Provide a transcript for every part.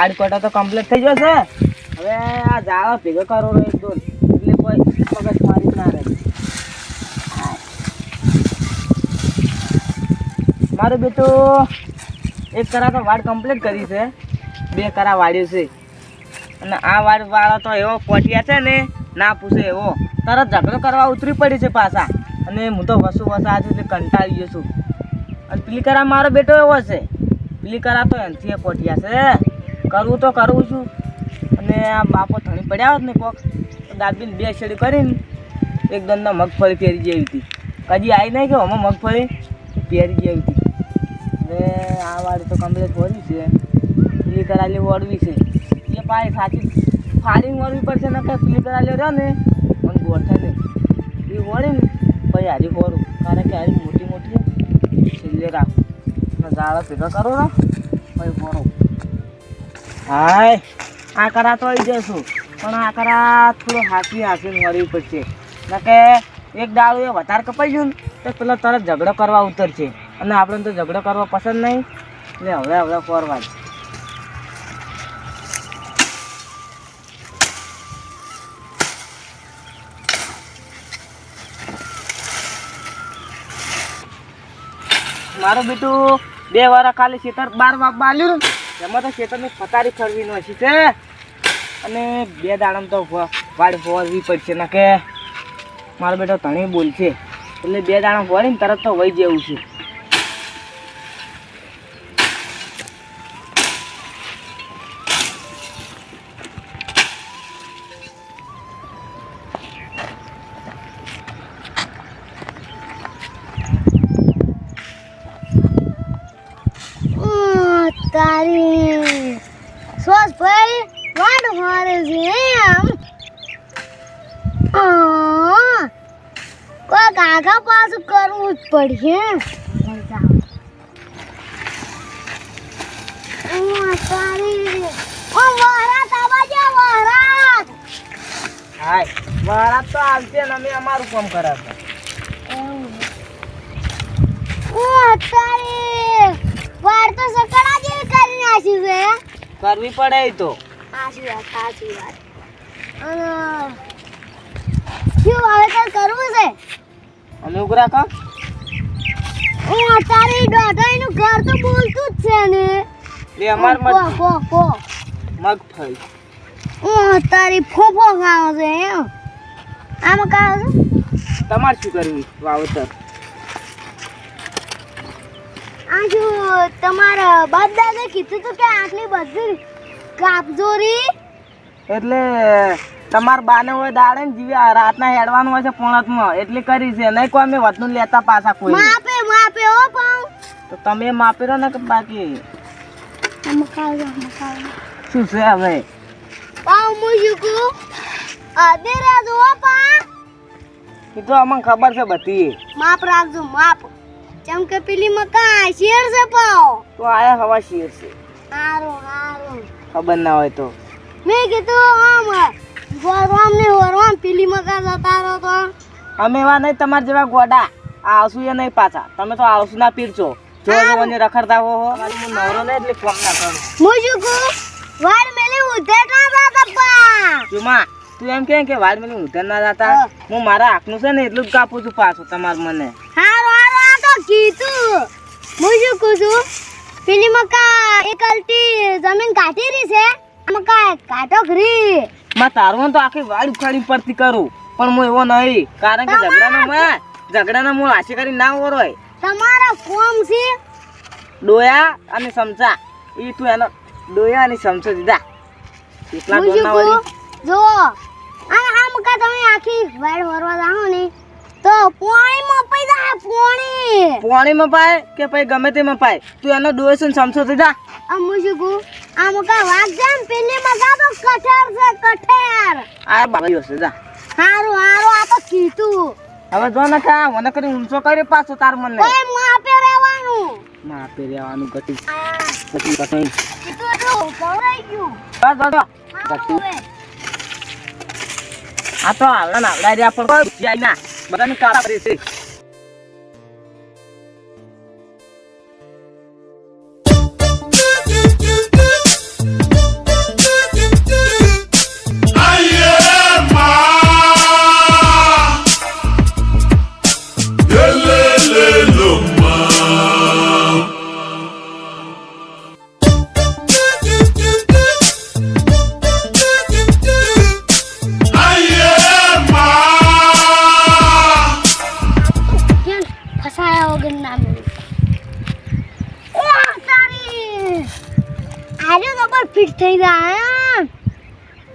વાડ કોટા તો કમ્પ્લીટ થઈ જશે. હવે આ જાળો ભેગો કરો એક દોન એટલે કોઈ મગજ મારી ના રહે. મારું બેટું એક કરા તો વાડ કમ્પ્લીટ કરી છે. બે કરા વાડ્યું છે. અને આ વાડ વાળો તો એવો પોટિયા છે ને, ના પૂછે એવો. તરત ઝઘડો કરવા ઉતરી પડી છે પાછા. અને હું તો વસુ વસા છું તે કંટાળી ગયો છું. અને પીલી કરા મારો બેટો એવો છે. પીલી કરા તો એનથી એ કોટિયા છે. કરવું તો કરવું છું. અને આ બાપો ધણી પડ્યા હોત ને કોક દાદીને બે શેડી કરીને એક દંડા મગફળી પહેરી જેવી હતી. કદી આવી નહીં કે હમણાં મગફળી પહેરી જેવી હતી. હવે આ વાળી તો કમ્પ્લીટ ભરી છે. પેલી કરાલી વળવી છે. એ પાછી સાચી ફાડીને વળવી પડશે ને કંઈ પેલી કરાલી રહ્યો ને, મને ગોઠે નહીં. એ વળી ને, પછી હારી વળું કારણ કે હારી મોટી મોટી છેલ્લે રાખું. ઝાડા ભેગા કરો ને, પછી હોરું હાય. આકરા તો આવી જશું. પણ આકરા થોડું હાથી હાથીને પડશે. ના કે એક દાડું એ વધારે કપાઈ ગયું ને, તો પેલો તરત ઝઘડો કરવા ઉતરશે. અને આપણે તો ઝઘડો કરવો પસંદ નહીં. એટલે હવે હવે ફોરવા મારું બેટું બે વાર ખાલી ખેતર બાર બાપ બાલ્યું ને એમાં તો ખેતરની પતારી ફરવી નથી છે. અને બે દાડમ તો વાડ ફોરવી પડશે ને કે. મારો બેટો ધણી બોલશે. એટલે બે દાણા ફોરીને તરત તો વહી જેવું છે. તારી કાકા પાછું કરવું જ પડશે. વરાત તો આવશે ને અમે અમારું કામ તારી વાડ તો સકડા જેવી કરી નાખી છે. કરવી પડે તો. સાચી વાત સાચી વાત. શું હવે કાલ કરવું છે? અમે ઉઘરા કા હું. તારી દોઢાઈનું ઘર તો બોલતું જ છે ને. એ અમાર મત કો કો મગફળી હું તારી ફોફો ખાવ છે એમ. આમ ખાવ છે? તમારે શું કરવું વાવતર? આ શું તમારા બાપ દાદા કીધું તું કે આટલી બધી કાપજોરી એટલે તમાર બાને હોય દાડે ને જીવે રાતના હેડવાનું હોય છે પોણતમાં. એટલે કરી છે. નહીં કોઈ અમે વધનું લેતા પાછા કોઈ. માપે માપે ઓ પાઉં તો તમે માપી રહો ને કે બાકી. શું છે હવે? પાઉં મુજુકુ અધે રાજો ઓ પા એ તો અમને ખબર છે બધી. માપ રાખજો માપ. જેમ કે પેલી મકા શેર છે પાવ. તો આયા હવા શેર છે. હારું હારું. ખબર ના હોય તો. મેં કીધું આમ વરવામ ને વરવામ પીલી મકા જતા રહો તો. અમે વા નહીં તમારા જેવા ગોડા. આવશું એ નહીં પાછા. તમે તો આવશું ના પીર છો. જો મને રખડતા હો હો. હું નવરો ને એટલે કોમ ના કરું મુજુકુ વાર મેલે ઉધે ના જાતા પા. ચુમા તું એમ કે કે વાડ મેલે ઉધે ના જતા? હું. મારા હાથનું છે ને એટલું જ કાપું છું પાછું તમાર મને. હારો હારો આ તો કીધું. મુજુકુ છું પેલી મકા એક અલટી જમીન કાઢી રહી છે. મકા કાટો ઘરી. માં તારું તો આખી વાડ ઉખાડી પરતી કરું. પણ હું એવો નહીં કારણ કે ઝઘડાનો મેં ઝઘડાનો હું આશી કરી ના ઓરોય તમારા કોમ છે? ડોયા અને સમસા એ તું એનો ડોયા અને સમસો દીધા. એટલા મુજુકુ વળી જો અને આ મકા તમે આખી વાડ વરવા જાઓ ને તો પોણીમાં પૈસા પોણી. પોણી પાય કે પછી ગમે તે પાય? તું એનો છે ને સમસો દીધા આ મુજુકુ આ મકા વાગ જામ? પેલે મગા તો કઠેર છે કઠેર. આ બાબા યોસે જા. હારું હારું આ તો કીધું. હવે જો ને કા મને કરી ઊંચો કરી પાછો તાર મને ઓય માપે રહેવાનું. માપે રહેવાનું ગતિ. ગતિ કીધું ગયું. બસ બસ. ગતિ. આ તો આવડા ના આવડા રે પણ જાય ના. બધાને કાળા કરી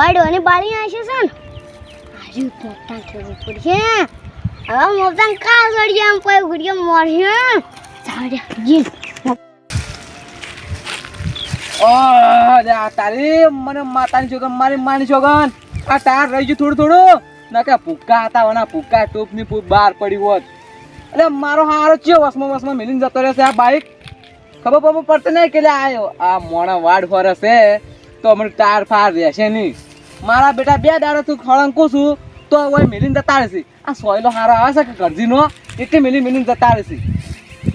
વાડો અને બાળી આવશે છે ને. આર્યું મોટા કરવું પડશે. હવે મોટા કા સડી આમ કોઈ ગુડિયો તારી મને માતાની છોકન મારી માની છોકન આ ટાયર રહી ગયું થોડું થોડું. ના કે હતા વના ભૂક્કા ટોપની ફૂટ બહાર પડી હોત. મારો હારો ચિયો વસમાં વસમાં મિલીને જતો રહેશે આ બાઈક? ખબર પડતી નહીં કે આ મોણા વાડ ફરશે તો મને ટાયર ફાર રહેશે નહીં. મારા બેટા બે દાડા તું ખળંકું છું, તો ઓય મિલીને જતા રહેશે આ સોયલો હારો આવે છે કે ગરજીનો? એટલે મિલી મિલીને જતા રહેશે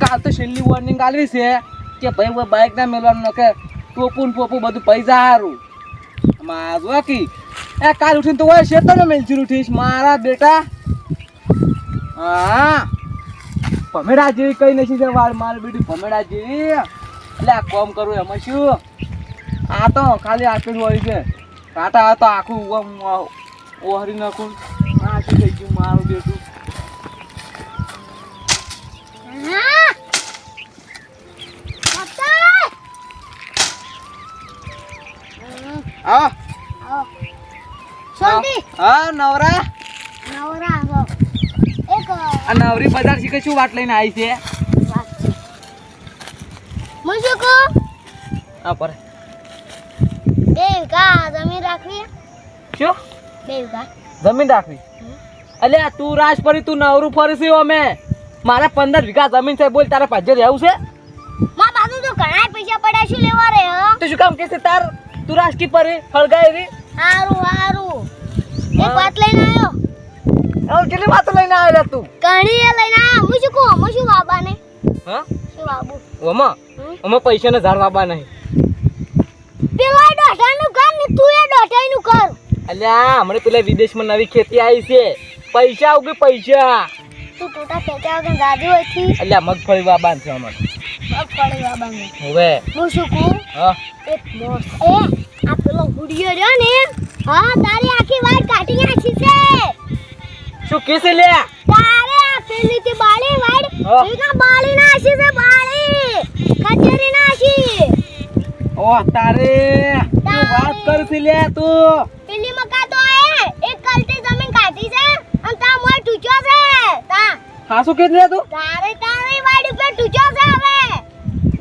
કાલ તો છેલ્લી વોર્નિંગ આલવી છે કે ભાઈ હવે બાઇક ના મેળવાનું કે ટોપું પોપું બધું પૈસા હારું. મારું કી એ કાલ ઉઠીને તો ઓય ને મેલચી ઉઠીશ. મારા બેટા. હા. ભમેડા જેવી કઈ નથી છે વાળ મારી બેટી ભમેડા જેવી. એટલે આ કોમ કરું એમાં શું? આ તો ખાલી આપેલું હોય છે. કાંટા હતા તો આખું આમ ઓહરી નાખું. આ શું થઈ ગયું મારું બેટું? હા. હા. હા. નવરા. નવરા આવો એક. આ નવરી બજાર શીખે શું વાટ લઈને આવી છે? હું હા પર. વીઘા જમીન રાખવી શું બે વીઘા. જમીન રાખવી? અલ્યા તું રાજ ફરી તું નવરું ફરીશું અમે. મારા પંદર વીઘા જમીન છે બોલ તારે પાસે રહેવું છે? મા બાજુ તો ઘણા પૈસા પડ્યા શું લેવા રે તો શું કામ કે છે તાર? તું રાજકી પરી હળગાય રી? હારું હારું. એક. વાત લઈને આવ્યો હવે કેટલી વાત લઈને આવેલા તું? કણી લઈને આવ્યો હું શું કહું હું શું બાબાને હા? શું બાબુ ઓમાં? હમ? અમે પૈસા ને ઝાડ બાબા નહીં પેલા દોઢાનું કર ને એ કર. અલ્યા હમણાં પેલા વિદેશમાં નવી ખેતી આવી છે. પૈસા ઉગે પૈસા. તું ટોટા પેટા વગર ગાડી હતી અલ્યા મગફળી વાબાન છે અમાર મગફળી બાબાને હવે? હું શું કહું? હા. એક મોસ. એ આ પેલો ગુડિયો રહ્યો ને હા તારી આખી વાટ કાઢી નાખી છે. શું કેસે લે તારે આ પેલી તે બાળી વાડ. એકા બાળી નાખી છે બાળી. ખચેરી નાખી. ઓ તારે. વાત કરતી લે તું. પેલી મકા તો એ એક કલટી જમીન કાઢી છે અને તા મોય ટૂચ્યો છે. તા. હા શું લે તું? તારે તારી વાડી ઉપર ટૂચ્યો છે હવે.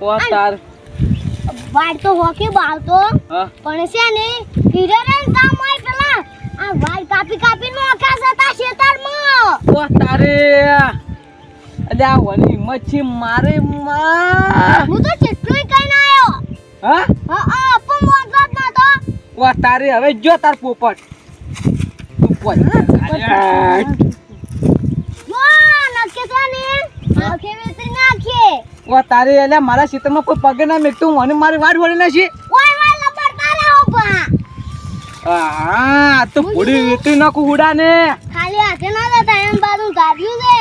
ઓ તાર. વાડ તો હોકે બાવતો પણ છે ને હીરે રે તા મોય પેલા આ વાડ કાપી કાપી નો આકાશ હતા શેતર શેતરમાં. ઓ તારે. અલ્યા વની મચ્છી મારે માં. હું તો કેટલુંય કઈ ના આવ્યો હા હા. નતો તારે હવે જો તાર પોપટ. છે ને વેતરી ઓ તારે અલ્યા મારા ક્ષેત્રમાં કોઈ પગે ના મેકતું મને મારી વાડ વળી તારે ઓપા હા તો ફોડી વેતી નાખું હુડા ખાલી હાથે ના જતા એમ બાજુ ગાડ્યું છે.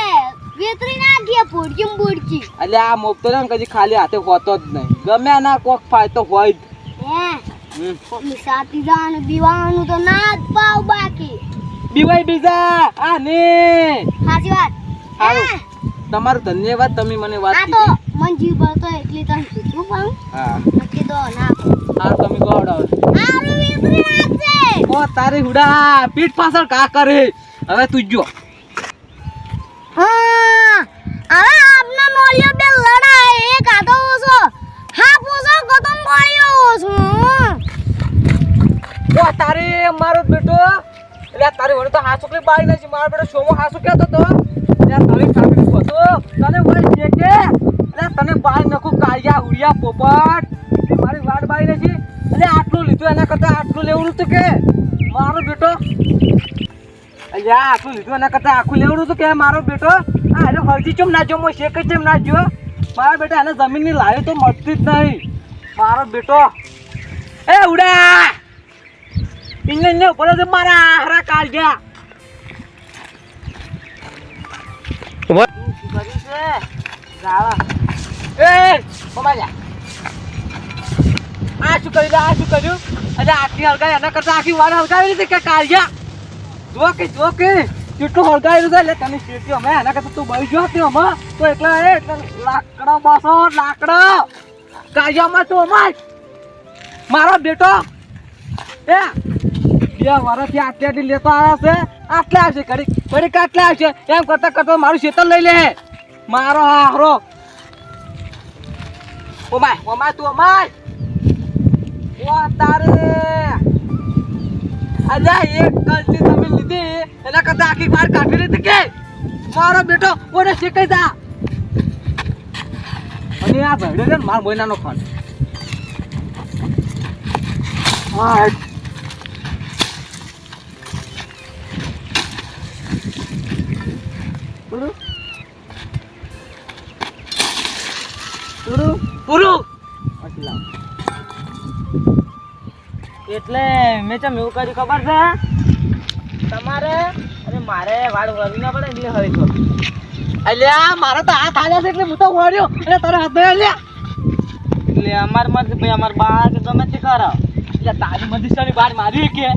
વેતરી નાખીએ ને બુડકી અલ્યા આ મોકતો ને કદી ખાલી હાથે હોતો જ નહીં. ગમે ના કોક ફાયતો હોય જ. કોમી સાથી જવાનું બીવાનું તો ના જ પાવ બાકી. બીવાય બીજા આ ને. સાચી વાત. તમારો ધન્યવાદ તમે મને વાત આ તો મન જીવ બળતો એટલી તને પણ. હા. નક્કી તો ના હારું તમે ગોડાવ આરું ઓ તારી હુડા પીઠ પાછળ કા કરે? હવે તું જો. હા. હવે આપના નોલિયો બે લડાય. એક આતો ઓછો હા પૂછો ગતમ ગોળીઓ ઓછો. તારે મારો બેટો. એટલે તારી વડે તો હાસુકલી બાળી નથી મારો બેટો સોમો હાસુ કહેતો તો. તને છે કે એટલે તને બાળી નાખું કાળિયા ઉડિયા પોપટ. મારી વાડ બાળી નથી એટલે આટલું લીધું એના કરતાં આટલું લેવું હતું કે? મારો બેટો. અલ્યા આટલું લીધું એના કરતાં આખું લેવડું હતું કે મારો બેટો? હા એને હળજી ચમ નાખ્યો મો શેક ચમ નાખ્યો મારા બેટા એને જમીનની લાવી તો મળતી જ નહીં. મારો બેટો. એ ઉડા! ઇન્ને ઇન્ને ઉપર જ મારા હરા કાળ ગયા એ મમાજા આ શું કર્યું આ શું કર્યું અરે આખી હળગાઈ એના કરતા આખી વાર હળગાવી લીધી કે કાળિયા જો કે જો કે કેટલું હળગાવેલું છે એટલે તને શેટ્યો અમે એના કરતા તું બળી જો તે અમે તો એકલા એ એટલે લાકડો બસો લાકડો કાળિયામાં તો અમાર મારો બેટો એ બે વર્ષથી આટલી આટલી લેતો આવ્યા છે. આટલે આવશે ઘડી ઘડી આટલે આવશે. એમ કરતા કરતા મારું શેતર લઈ લે. મારો હારો ઓમાય ઓમાય તું, ઓમાય. ઓ તારે. અલ્યા એક કલની તમે લીધી. એના કરતા આખી વાર કાઢી લીધી કે? મારો બેટો ઓને શીખાઈ જા. અને આ ભેડે છે મારા મહિનાનો ફોન. હા પૂરું પૂરું. એટલે મેં ચમ એવું કર્યું ખબર છે? તમારે અને મારે વાળ વળી ના પડે એટલે હવે છો અલ્યા મારો તો હાથ હાલ્યા છે એટલે હું તો વળ્યો અને તારો હાથ નહીં અલ્યા એટલે અમાર મત ભાઈ અમાર બાર કે ગમે તે કરો. એટલે તારી મધીસાની બાર મારી કે?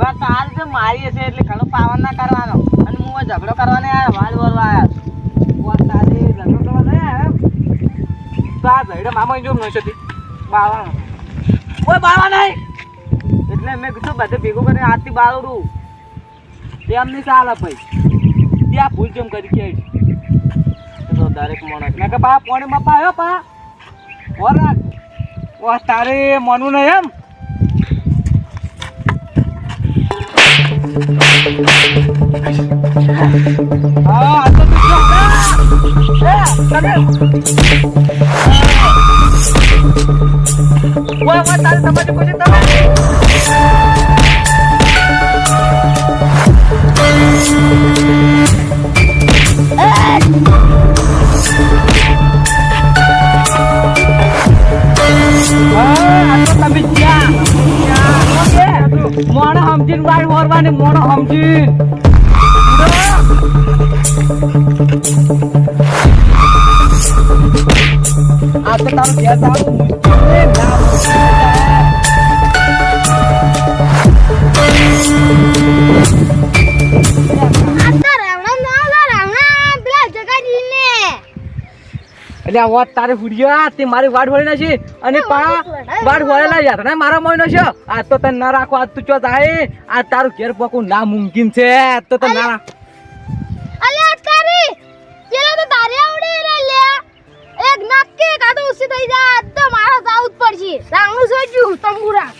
વાત તાર જે મારી હશે એટલે ઘણો પાવન ના કરવાનો. અને હું ઝઘડો કરવાને આવ્યો વાળ વળવા આવ્યો વા તારી ઝઘડો કરવા નહીં આવ્યો તો આ જોમ નહીં છતી બાવા કોઈ બાવા નહીં. એટલે મેં કીધું બધે ભેગું કરીને આજથી બાળું એમ નહીં ચાલે ભાઈ ત્યાં ભૂલ જેમ કરી કે તો દરેક માણસ. કે પા પોણી માં પાયો પા ઓરા તારે મનું નહીં એમ? હા ઓય ઓય તારે તમારી કોઈ તમે મોણો સમજીને વાર વરવાની મોણો સમજીને આ તો તારું ઘેર છે. ના એટલે આ વાત તારે ફૂડ્યા તે મારી વાડ વળી છે. અને પા વાડ વળેલા યાર ને મારા મોઈનો છે. આ તો તને ના રાખો આજ તું ચો જાય. આ તારું ઘેર પકવું ના મુમકિન છે. આજ તો તને ના મારા જ પડશે. રાવણું સોજ્યું તંબુરા.